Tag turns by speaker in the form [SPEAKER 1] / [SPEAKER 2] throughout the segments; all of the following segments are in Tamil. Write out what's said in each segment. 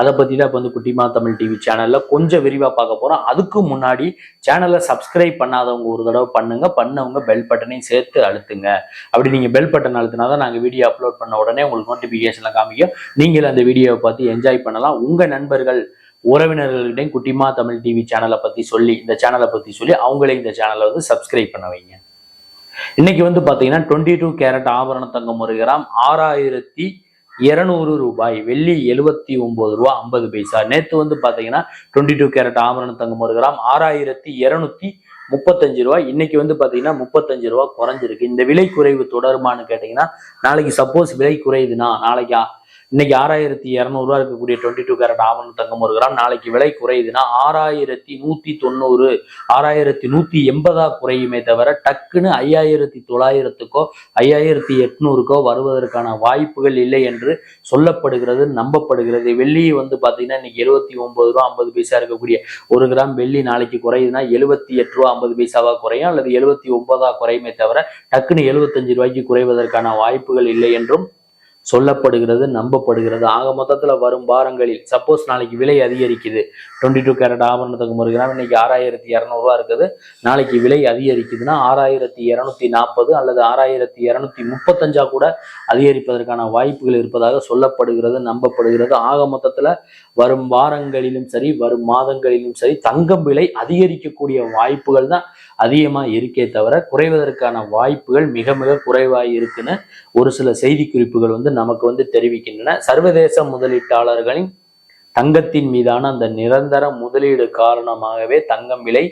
[SPEAKER 1] அதை பற்றி தான் இப்போ வந்து குட்டிமா தமிழ் டிவி சேனலில் கொஞ்சம் விரிவாக பார்க்க போகிறோம் அதுக்கு முன்னாடி சேனலை சப்ஸ்கிரைப் பண்ணாதவங்க ஒரு தடவை பண்ணுங்க. பண்ணவங்க பெல் பட்டனையும் சேர்த்து அழுத்துங்க. அப்படி நீங்கள் பெல் பட்டன் அழுத்தினா தான் நாங்கள் வீடியோ அப்லோட் பண்ண உடனே உங்களுக்கு நோட்டிஃபிகேஷனில் காமிக்கும். நீங்கள் அந்த வீடியோவை பார்த்து என்ஜாய் பண்ணலாம். உங்கள் நண்பர்கள் உறவினர்களிடையும் குட்டிமா தமிழ் டிவி சேனலை பற்றி சொல்லி இந்த சேனலை பற்றி சொல்லி அவங்களே இந்த சேனலை வந்து சப்ஸ்கிரைப் பண்ண வைங்க. இன்னைக்கு வந்து பார்த்தீங்கன்னா டுவெண்ட்டி டூ கேரட் ஆபரண தங்கம் ஒரு கிராம் ஆறாயிரத்தி இருநூறு ரூபாய் வெள்ளி எழுபத்தி ஒன்பது ரூபா ஐம்பது பைசா. நேற்று வந்து பார்த்தீங்கன்னா டுவெண்ட்டி டூ கேரட் ஆமரண தங்கம் ஒரு கிராம் ஆறாயிரத்தி இரநூத்தி முப்பத்தஞ்சு ரூபாய். இன்னைக்கு வந்து பார்த்தீங்கன்னா முப்பத்தஞ்சு ரூபா குறைஞ்சிருக்கு. இந்த விலை குறைவு தொடருமான்னு கேட்டீங்கன்னா நாளைக்கு சப்போஸ் விலை குறையுதுன்னா நாளைக்கு இன்னைக்கு ஆறாயிரத்தி இரநூறுவா இருக்கக்கூடிய டுவெண்ட்டி டூ கேரட் ஆவணம் தங்கம் ஒரு கிராம். நாளைக்கு விலை குறையுதுன்னா ஆறாயிரத்தி நூத்தி தொண்ணூறு ஆறாயிரத்தி நூத்தி எண்பதா குறையுமே தவிர டக்குன்னு ஐயாயிரத்தி தொள்ளாயிரத்துக்கோ ஐயாயிரத்தி எட்நூறுக்கோ வருவதற்கான வாய்ப்புகள் இல்லை என்று சொல்லப்படுகிறது நம்பப்படுகிறது. வெள்ளி வந்து பாத்தீங்கன்னா இன்னைக்கு எழுபத்தி ஒன்பது ரூபா ஐம்பது பைசா இருக்கக்கூடிய ஒரு கிராம் வெள்ளி நாளைக்கு குறையுதுன்னா எழுபத்தி எட்டு ரூபா ஐம்பது பைசாவா குறையும் அல்லது எழுபத்தி ஒன்பதா குறையுமே தவிர டக்குன்னு எழுபத்தஞ்சு ரூபாய்க்கு குறைவதற்கான வாய்ப்புகள் இல்லை என்றும் சொல்லப்படுகிறது நம்பப்படுகிறது. ஆக மொத்தத்தில் வரும் வாரங்களில் சப்போஸ் நாளைக்கு விலை அதிகரிக்குது. டுவெண்ட்டி டூ கேரட் ஆபரணத்துக்கு ஒரு கிராம் இன்னைக்கு ஆறாயிரத்தி இரநூறுவா இருக்குது. நாளைக்கு விலை அதிகரிக்குதுன்னா ஆறாயிரத்தி இரநூத்தி நாற்பது அல்லது ஆறாயிரத்தி இரநூத்தி முப்பத்தஞ்சா கூட அதிகரிப்பதற்கான வாய்ப்புகள் இருப்பதாக சொல்லப்படுகிறது நம்பப்படுகிறது. ஆக மொத்தத்தில் வரும் வாரங்களிலும் சரி வரும் மாதங்களிலும் சரி தங்கம் விலை அதிகரிக்கக்கூடிய வாய்ப்புகள் தான் அதிகமாக இருக்கே தவிர குறைவதற்கான வாய்ப்புகள் மிக மிக குறைவாக இருக்குன்னு ஒரு சில செய்தி குறிப்புகள் வந்து நமக்கு வந்து தெரிவிக்கின்றன. சர்வதேச முதலீட்டாளர்களின் தங்கத்தின் மீதான அந்த நிரந்தர முதலீடு காரணமாகவே தங்கம் விலை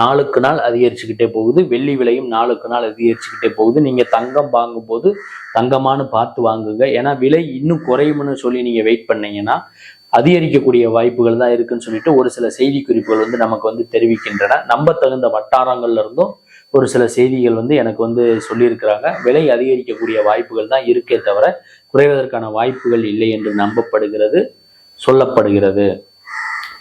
[SPEAKER 1] நாளுக்கு நாள் அதிகரிச்சுக்கிட்டே போகுது. வெள்ளி விலையும் நாளுக்கு நாள் அதிகரிச்சுக்கிட்டே போகுது. நீங்க தங்கம் வாங்கும்போது தங்கமானு பார்த்து வாங்குங்க. ஏன்னா விலை இன்னும் குறையும்னு சொல்லி நீங்க வெயிட் பண்ணீங்கன்னா அதிகரிக்கக்கூடிய வாய்ப்புகள் தான் இருக்குன்னு சொல்லிட்டு ஒரு சில செய்தி குறிப்புகள் வந்து நமக்கு வந்து தெரிவிக்கின்றன. நம்ப தகுந்த வட்டாரங்கள்ல இருந்தும் ஒரு சில செய்திகள் வந்து எனக்கு வந்து சொல்லியிருக்கிறாங்க. விலை அதிகரிக்கக்கூடிய வாய்ப்புகள் தான் இருக்கே தவிர குறைவதற்கான வாய்ப்புகள் இல்லை என்று நம்பப்படுகிறது சொல்லப்படுகிறது.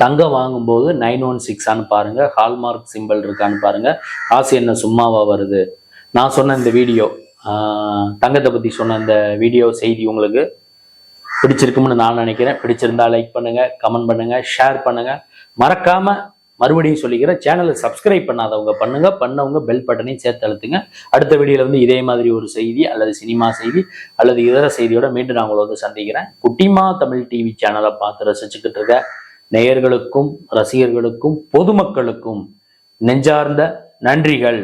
[SPEAKER 1] தங்கம் வாங்கும்போது நைன் ஒன் சிக்ஸான்னு பாருங்கள் ஹால்மார்க் சிம்பிள் இருக்கான்னு பாருங்கள் காசு என்ன சும்மாவாக வருது? நான் சொன்ன இந்த வீடியோ தங்கத்தை பற்றி சொன்ன இந்த வீடியோ செய்தி உங்களுக்கு பிடிச்சிருக்கும்னு நான் நினைக்கிறேன். பிடிச்சிருந்தா லைக் பண்ணுங்கள் கமெண்ட் பண்ணுங்கள் ஷேர் பண்ணுங்கள் மறக்காமல் மறுபடியும் சொல்லிக்கிறேன் சேனலை சப்ஸ்கிரைப் பண்ணாதவங்க பண்ணுங்க பண்ணவங்க பெல் பட்டனையும் சேர்த்து அழுத்துங்க. அடுத்த வீடியோல வந்து இதே மாதிரி ஒரு செய்தி அல்லது சினிமா செய்தி அல்லது இதர செய்தியோட மீண்டும் நான் உங்களை வந்து சந்திக்கிறேன். குட்டிமா தமிழ் டிவி சேனலை பார்த்து ரசிச்சுக்கிட்டு இருக்க நேயர்களுக்கும் ரசிகர்களுக்கும் பொதுமக்களுக்கும் நெஞ்சார்ந்த நன்றிகள்.